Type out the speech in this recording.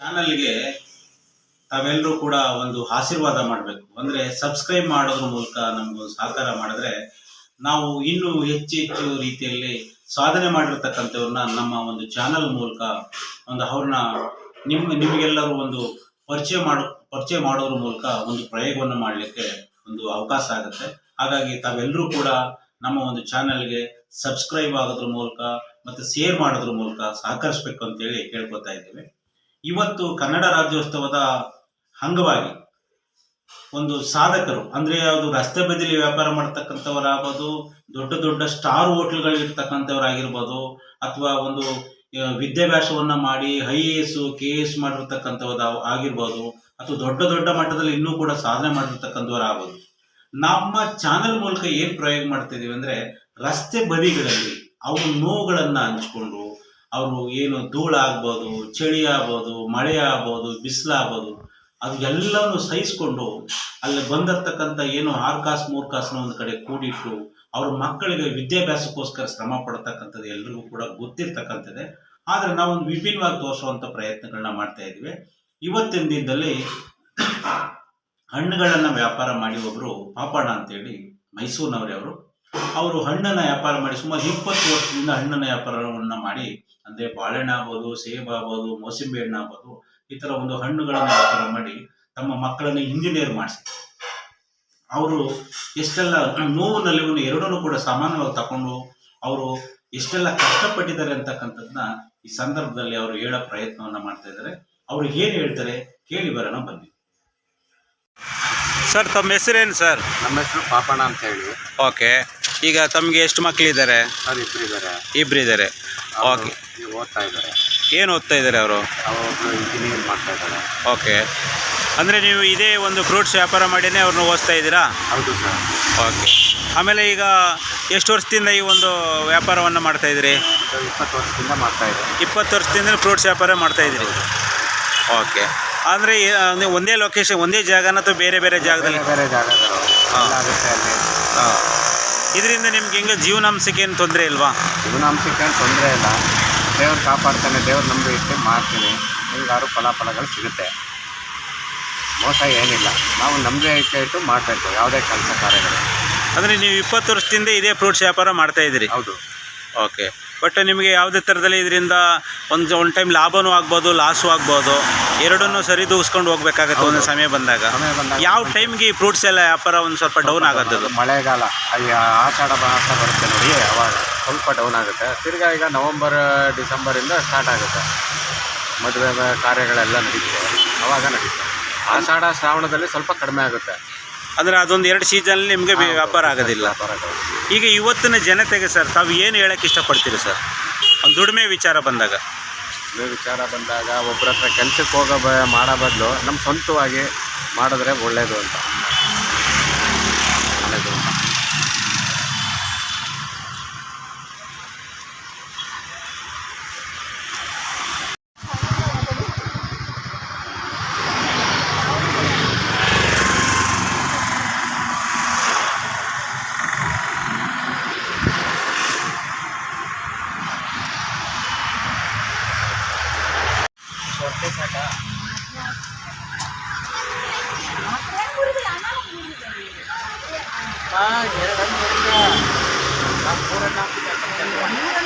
ಚಾನಲ್ಗೆ ತಾವೆಲ್ಲರೂ ಕೂಡ ಒಂದು ಆಶೀರ್ವಾದ ಮಾಡಬೇಕು. ಅಂದರೆ ಸಬ್ಸ್ಕ್ರೈಬ್ ಮಾಡೋದ್ರ ಮೂಲಕ ನಮಗೆ ಸಹಕಾರ ಮಾಡಿದ್ರೆ ನಾವು ಇನ್ನೂ ಹೆಚ್ಚು ಹೆಚ್ಚು ರೀತಿಯಲ್ಲಿ ಸಾಧನೆ ಮಾಡಿರ್ತಕ್ಕಂಥವ್ರನ್ನ ನಮ್ಮ ಒಂದು ಚಾನಲ್ ಮೂಲಕ ಒಂದು ಅವ್ರನ್ನ ನಿಮ್ಮ ನಿಮಗೆಲ್ಲರೂ ಒಂದು ಪರಿಚಯ ಮಾಡೋ, ಪರಿಚಯ ಮಾಡೋದ್ರ ಮೂಲಕ ಒಂದು ಪ್ರಯೋಗವನ್ನು ಮಾಡಲಿಕ್ಕೆ ಒಂದು ಅವಕಾಶ ಆಗುತ್ತೆ. ಹಾಗಾಗಿ ತಾವೆಲ್ಲರೂ ಕೂಡ ನಮ್ಮ ಒಂದು ಚಾನಲ್ಗೆ ಸಬ್ಸ್ಕ್ರೈಬ್ ಆಗೋದ್ರ ಮೂಲಕ ಮತ್ತು ಶೇರ್ ಮಾಡೋದ್ರ ಮೂಲಕ ಸಹಕರಿಸಬೇಕು ಅಂತೇಳಿ ಕೇಳ್ಕೊತಾ ಇದ್ದೇವೆ. ಇವತ್ತು ಕನ್ನಡ ರಾಜ್ಯೋತ್ಸವದ ಅಂಗವಾಗಿ ಒಂದು ಸಾಧಕರು, ಅಂದ್ರೆ ಯಾವುದು ರಸ್ತೆ ಬದಿಲಿ ವ್ಯಾಪಾರ ಮಾಡ್ತಕ್ಕಂಥವರಾಗ್ಬೋದು, ದೊಡ್ಡ ದೊಡ್ಡ ಸ್ಟಾರ್ ಹೋಟ್ಲ್ಗಳು ಇರ್ತಕ್ಕಂಥವ್ರಾಗಿರ್ಬೋದು ಅಥವಾ ಒಂದು ವಿದ್ಯಾಭ್ಯಾಸವನ್ನ ಮಾಡಿ I A S, K S ಮಾಡಿರ್ತಕ್ಕಂಥವ್ರ ಆಗಿರ್ಬೋದು, ಅಥವಾ ದೊಡ್ಡ ದೊಡ್ಡ ಮಟ್ಟದಲ್ಲಿ ಇನ್ನೂ ಕೂಡ ಸಾಧನೆ ಮಾಡಿರ್ತಕ್ಕಂಥವ್ರಾಗ್ಬೋದು. ನಮ್ಮ ಚಾನೆಲ್ ಮೂಲಕ ಏನ್ ಪ್ರಯೋಗ ಮಾಡ್ತಿದೀವಿ ಅಂದ್ರೆ ರಸ್ತೆ ಬದಿಗಳಲ್ಲಿ ಅವ್ರ ನೋವುಗಳನ್ನ ಹಂಚ್ಕೊಂಡು ಅವರು ಏನು ಧೂಳ ಆಗ್ಬೋದು, ಚಳಿ ಆಗ್ಬೋದು, ಮಳೆ ಆಗ್ಬೋದು ಬಿಸಿಲಾಗ್ಬೋದು ಅದು ಎಲ್ಲವನ್ನು ಸಹಿಸ್ಕೊಂಡು ಅಲ್ಲಿ ಬಂದಿರ್ತಕ್ಕಂಥ ಏನು ಆರು ಕಾಸು ಮೂರು ಕಾಸನ್ನ ಒಂದು ಕಡೆ ಕೂಡಿಟ್ಟು ಅವ್ರ ಮಕ್ಕಳಿಗೆ ವಿದ್ಯಾಭ್ಯಾಸಕ್ಕೋಸ್ಕರ ಶ್ರಮ ಪಡ್ತಕ್ಕಂಥದ್ದು ಎಲ್ರಿಗೂ ಕೂಡ ಗೊತ್ತಿರ್ತಕ್ಕಂಥದ್ದೇ. ಆದರೆ ನಾವು ಒಂದು ವಿಭಿನ್ನವಾಗಿ ತೋರಿಸುವಂಥ ಪ್ರಯತ್ನಗಳನ್ನ ಮಾಡ್ತಾ ಇದ್ವಿ. ಇವತ್ತಿನ ದಿನದಲ್ಲಿ ಹಣ್ಣುಗಳನ್ನು ವ್ಯಾಪಾರ ಮಾಡಿ ಒಬ್ಬರು ಪಾಪಣ್ಣ ಅಂತೇಳಿ ಮೈಸೂರಿನವರೇ ಅವರು. ಅವರು ಹಣ್ಣನ್ನು ವ್ಯಾಪಾರ ಮಾಡಿ ಸುಮಾರು ಇಪ್ಪತ್ತು ವರ್ಷದಿಂದ ಹಣ್ಣನ್ನ ವ್ಯಾಪಾರವನ್ನು ಮಾಡಿ, ಅಂದರೆ ಬಾಳೆಹಣ್ಣು ಆಗ್ಬೋದು, ಸೇಬು ಆಗ್ಬೋದು ಮೋಸಂಬಿ ಹಣ್ಣು ಆಗ್ಬೋದು, ಈ ಥರ ಒಂದು ಹಣ್ಣುಗಳನ್ನು ವ್ಯಾಪಾರ ಮಾಡಿ ತಮ್ಮ ಮಕ್ಕಳನ್ನು ಇಂಜಿನಿಯರ್ ಮಾಡಿಸಿದ್ರು ಅವರು ಎಷ್ಟೆಲ್ಲ ನೋವು ನಲಿವನ್ನು ಎರಡನ್ನೂ ಕೂಡ ಸಮಾನವಾಗಿ ತಗೊಂಡು ಅವರು ಎಷ್ಟೆಲ್ಲ ಕಷ್ಟಪಟ್ಟಿದ್ದಾರೆ ಅಂತಕ್ಕಂಥದ್ದನ್ನ ಈ ಸಂದರ್ಭದಲ್ಲಿ ಅವರು ಹೇಳೋ ಪ್ರಯತ್ನವನ್ನ ಮಾಡ್ತಾ ಇದ್ದಾರೆ. ಅವರು ಏನು ಹೇಳ್ತಾರೆ ಕೇಳಿ ಬರೋಣ ಬನ್ನಿ. ಸರ್ ತಮ್ಮ ಹೆಸರೇನು ಸರ್ ನಮ್ಮ ಹೆಸರು ಪಾಪಣ್ಣ ಅಂತ ಹೇಳಿ. ಓಕೆ ಈಗ ತಮಗೆ ಎಷ್ಟು ಮಕ್ಕಳಿದ್ದಾರೆ ಅವ್ರು ಇಬ್ರು ಇದ್ದಾರೆ ಅವ್ರು ಓಕೆ ಈಗ ಓದ್ತಾ ಇದ್ದಾರೆ ಏನು ಓದ್ತಾ ಇದ್ದಾರೆ ಅವರು? ಅವರು ಇಂಜಿನಿಯರ್ ಮಾಡ್ತಾ ಇದ್ದಾರೆ ಓಕೆ ಅಂದರೆ ನೀವು ಇದೇ ಒಂದು ಫ್ರೂಟ್ಸ್ ವ್ಯಾಪಾರ ಮಾಡಿನೇ ಅವ್ರನ್ನ ಓದ್ತಾ ಇದ್ದೀರಾ? ಹೌದು ಸರ್ ಓಕೆ ಆಮೇಲೆ ಈಗ ಎಷ್ಟು ವರ್ಷದಿಂದ ಈ ಒಂದು ವ್ಯಾಪಾರವನ್ನು ಮಾಡ್ತಾ ಇದ್ದೀರಿ ಇದು ಇಪ್ಪತ್ತು ವರ್ಷದಿಂದ ಮಾಡ್ತಾ ಇದ್ದಾರೆ. ಇಪ್ಪತ್ತು ವರ್ಷದಿಂದ ಫ್ರೂಟ್ಸ್ ವ್ಯಾಪಾರ ಮಾಡ್ತಾ ಇದ್ದೀರಿ. ಓಕೆ ಅಂದರೆ ನೀವು ಒಂದೇ ಲೊಕೇಶನ್ ಒಂದೇ ಜಾಗನ ಅಥವಾ ಬೇರೆ ಬೇರೆ ಜಾಗದಲ್ಲಿ? ಬೇರೆ ಬೇರೆ ಜಾಗಗಳು ಎಲ್ಲ ಆಗುತ್ತೆ ಅಲ್ಲಿ. ಇದರಿಂದ ನಿಮ್ಗೆ ಹೆಂಗೆ ಜೀವನಾಂಶಕ್ಕೆ ಏನು ತೊಂದರೆ ಇಲ್ವಾ? ಜೀವನಾಂಶಕ್ಕೆ ಏನು ತೊಂದರೆ ಇಲ್ಲ. ದೇವ್ರು ಕಾಪಾಡ್ತಾನೆ ದೇವ್ರು ನಂಬಿ ಇಟ್ಟು ಮಾಡ್ತೀನಿ ಹಿಂಗಾರು ಫಲಾಫಲಗಳು ಸಿಗುತ್ತೆ. ಮೋಸ ಏನಿಲ್ಲ. ನಾವು ನಂಬಿ ಇಟ್ಟು ಇಟ್ಟು ಮಾಡಬೇಕು ಯಾವುದೇ ಕೆಲಸ ಕಾರ್ಯಗಳು. ಅಂದರೆ ನೀವು ಇಪ್ಪತ್ತು ವರ್ಷದಿಂದ ಇದೇ ಫ್ರೂಟ್ಸ್ ವ್ಯಾಪಾರ ಮಾಡ್ತಾ ಇದ್ದೀರಿ? ಹೌದು. ಓಕೆ. ಬಟ್ ನಿಮಗೆ ಯಾವುದೇ ಥರದಲ್ಲಿ ಇದರಿಂದ ಒಂದು ಒಂದು ಟೈಮ್ ಲಾಭನೂ ಆಗ್ಬೋದು ಲಾಸು ಆಗ್ಬೋದು. ಎರಡನ್ನೂ ಸರಿದೂಗಿಸ್ಕೊಂಡು ಹೋಗ್ಬೇಕಾಗತ್ತೆ ಒಂದು ಸಮಯ ಬಂದಾಗ. ಸಮಯ ಬಂದಾಗ ಯಾವ ಟೈಮ್ಗೆ ಈ ಫ್ರೂಟ್ಸ್ ಎಲ್ಲ ವ್ಯಾಪಾರ ಒಂದು ಸ್ವಲ್ಪ ಡೌನ್ ಆಗುತ್ತೆ ಅದು ಮಳೆಗಾಲ ಅಯ್ಯ ಆಷಾಢ ಮಾಸ ಬರುತ್ತೆ ನೋಡಿ ಅವಾಗ ಸ್ವಲ್ಪ ಡೌನ್ ಆಗುತ್ತೆ. ತಿರ್ಗಾ ಈಗ ನವಂಬರ್ ಡಿಸೆಂಬರಿಂದ ಸ್ಟಾರ್ಟ್ ಆಗುತ್ತೆ. ಮದುವೆ ಕಾರ್ಯಗಳೆಲ್ಲ ನಡೀತದೆ. ಅವಾಗ ನಡೀತದೆ. ಆಷಾಢ ಶ್ರಾವಣದಲ್ಲಿ ಸ್ವಲ್ಪ ಕಡಿಮೆ ಆಗುತ್ತೆ. ಅಂದರೆ ಅದೊಂದು ಎರಡು ಸೀಸನಲ್ಲಿ ನಿಮಗೆ ವ್ಯಾಪಾರ ಆಗೋದಿಲ್ಲ. ಈಗ ಇವತ್ತಿನ ಜನತೆಗೆ ಸರ್ ತಾವು ಏನು ಹೇಳಕ್ಕೆ ಇಷ್ಟಪಡ್ತೀರಿ ಸರ್? ಒಂದು ದುಡಿಮೆ ವಿಚಾರ ಬಂದಾಗ. ದುಡಿಮೆ ವಿಚಾರ ಬಂದಾಗ ಒಬ್ಬರ ಹತ್ರ ಕೆಲಸಕ್ಕೆ ಹೋಗೋ ಬ ಮಾಡೋ ಬದಲು ನಮ್ಮ ಸ್ವಂತವಾಗಿ ಮಾಡಿದ್ರೆ ಒಳ್ಳೆಯದು ಅಂತ. ಹೊಟ್ಟೆ ಎರಡು ಮೂರನ್ನ ನಾಲ್ಕು